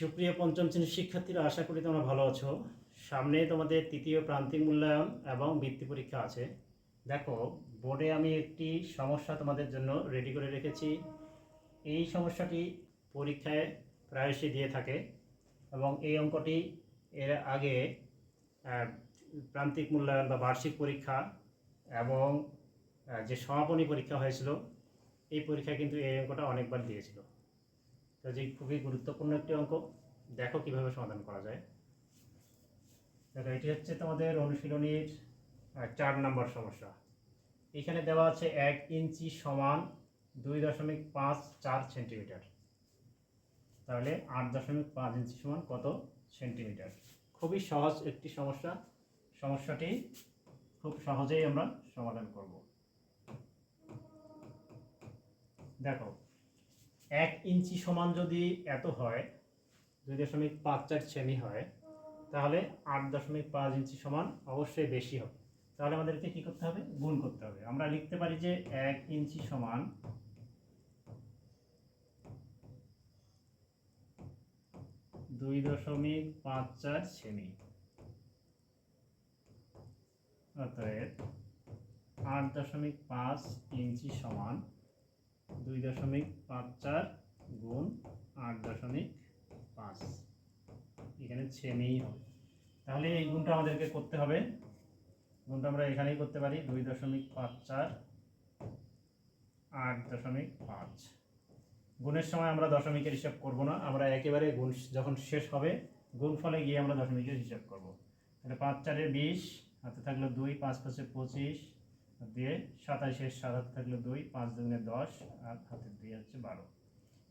সুপ্রিয় পঞ্চম শ্রেণির শিক্ষার্থীরা, আশা করি তোমরা ভালো আছো। সামনে তোমাদের তৃতীয় প্রান্তিক মূল্যায়ন এবং বৃত্তি পরীক্ষা আছে। দেখো, বোর্ডে আমি একটি সমস্যা তোমাদের জন্য রেডি করে রেখেছি। এই সমস্যাটি পরীক্ষায় প্রায়শই দিয়ে থাকে এবং এই অঙ্কটি এর আগে প্রান্তিক মূল্যায়ন বা বার্ষিক পরীক্ষা এবং যে সমাপনী পরীক্ষা হয়েছিল, এই পরীক্ষায় কিন্তু এই অঙ্কটা অনেকবার দিয়েছিল। যে খুবই গুরুত্বপূর্ণ একটি অঙ্ক। দেখো কীভাবে সমাধান করা যায়। দেখো, এটি হচ্ছে তোমাদের অনুশীলনীর চার নম্বর সমস্যা। এখানে দেওয়া আছে এক ইঞ্চি সমান দুই দশমিক পাঁচ চার সেন্টিমিটার। তাহলে আট দশমিক পাঁচ ইঞ্চি সমান কত সেন্টিমিটার? খুবই সহজ একটি সমস্যা। সমস্যাটি খুব সহজেই আমরা সমাধান করব। দেখো এক ইঞ্চি সমান যদি এত হয়, দুই দশমিক পাঁচ চার সেমি হয়, তাহলে আট দশমিক পাঁচ ইঞ্চি সমান অবশ্যই বেশি হবে। তাহলে আমাদেরকে কী করতে হবে? গুণ করতে হবে। আমরা লিখতে পারি যে এক ইঞ্চি সমান দুই দশমিক পাঁচ চার সেমি। অতএব আট দশমিক পাঁচ ইঞ্চি সমান দুই দশমিক পাঁচ চার গুণ আট দশমিক পাঁচ। এখানে ছেমেই হবে। তাহলে এই গুণটা আমাদেরকে করতে হবে। গুণটা আমরা এখানেই করতে পারি। দুই দশমিক পাঁচ চার, আট দশমিক পাঁচ। গুণের সময় আমরা দশমিকের হিসাব করব না। আমরা একেবারে গুণ যখন শেষ হবে গুণফলে গিয়ে আমরা দশমিকের হিসাব করব। তাহলে পাঁচ চারে বিশ, হাতে থাকল দুই, পাঁচ পাঁচে পঁচিশ দিয়ে সাতাশের সাত হাত থাকল দুই, পাঁচ দুগুণে দশ, আর হাতে দুই হচ্ছে বারো।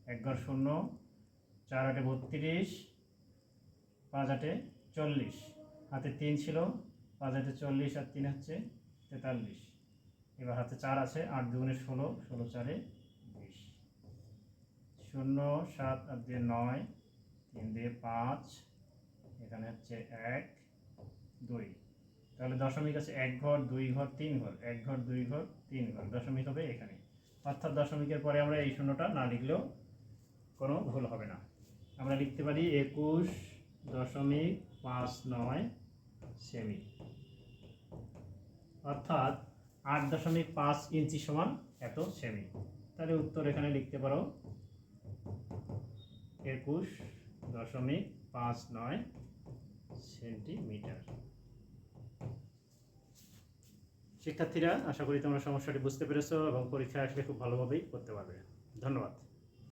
এক ঘর শূন্য, চার আটে বত্রিশ, পাঁচ আটে চল্লিশ। হাতে তিন ছিল, পাঁচ আটে চল্লিশ আর তিন হচ্ছে তেতাল্লিশ। এবার হাতে চার আছে, আট দুগুণে ষোলো ষোলো চারে বিশ। শূন্য, সাত আর দিয়ে নয়, তিন দিয়ে পাঁচ, এখানে হচ্ছে এক, দুই। তাহলে দশমিক আছে এক ঘর, দুই ঘর, তিন ঘর। এক ঘর, দুই ঘর, তিন ঘর। দশমিক হবে এখানে। অর্থাৎ দশমিকের পরে আমরা এই শূন্যটা না লিখলেও কোনো ভুল হবে না। আমরা লিখতে পারি একুশ দশমিক পাঁচ নয় সেমি। অর্থাৎ আট দশমিক পাঁচ ইঞ্চি সমান এত সেমি। তাহলে উত্তর এখানে লিখতে পারো একুশ দশমিক পাঁচ নয় সেন্টিমিটার। শিক্ষার্থীরা, আশা করি তোমরা সমস্যাটি বুঝতে পেরেছ এবং পরীক্ষায় আসলে খুব ভালোভাবেই করতে পারবে। ধন্যবাদ।